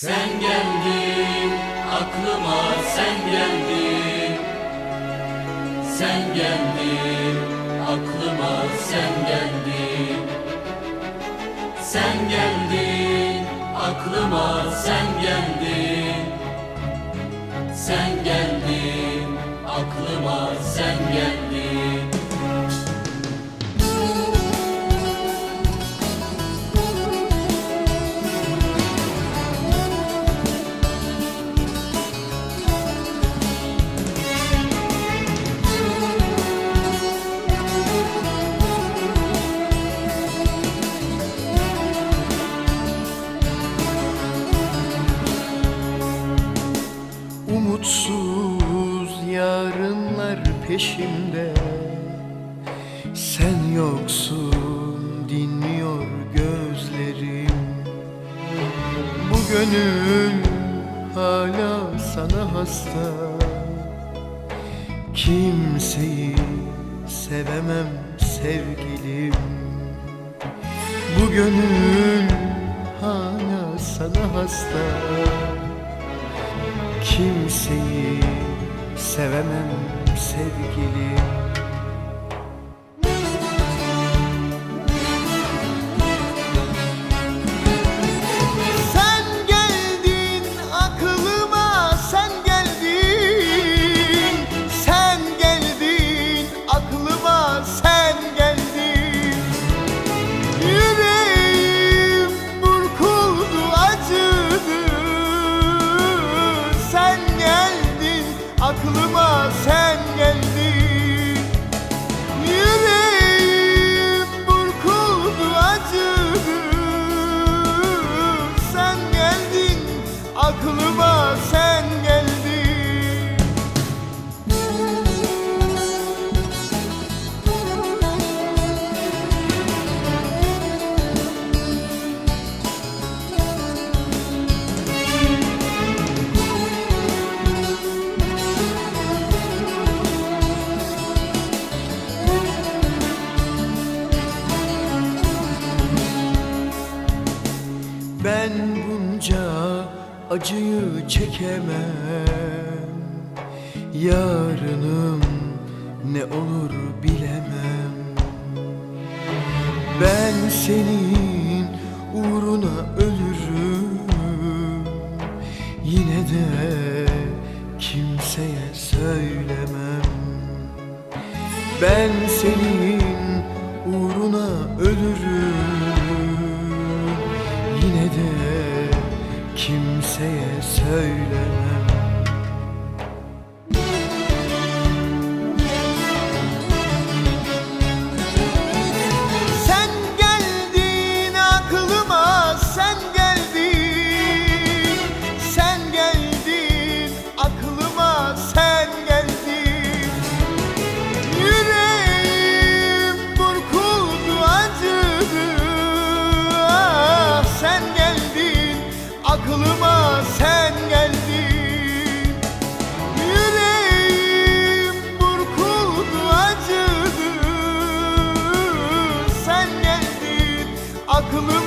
Sen geldin aklıma sen geldin. Sen geldin aklıma sen geldin. Sen geldin aklıma sen geldin Umutsuz yarınlar peşimde. Sen yoksun dinmiyor gözlerim. Bu gönül hala sana hasta. Kimseyi sevemem sevgilim. Bu gönül hala sana hasta Kimseyi sevemem sevgilim aklıma sen acıyı çekemem. Yarınım ne olur bilemem. Ben senin uğruna ölürüm. Yine de kimseye söylemem. Ben senin uğruna ölürüm. Yine de kimseye söylemem haklı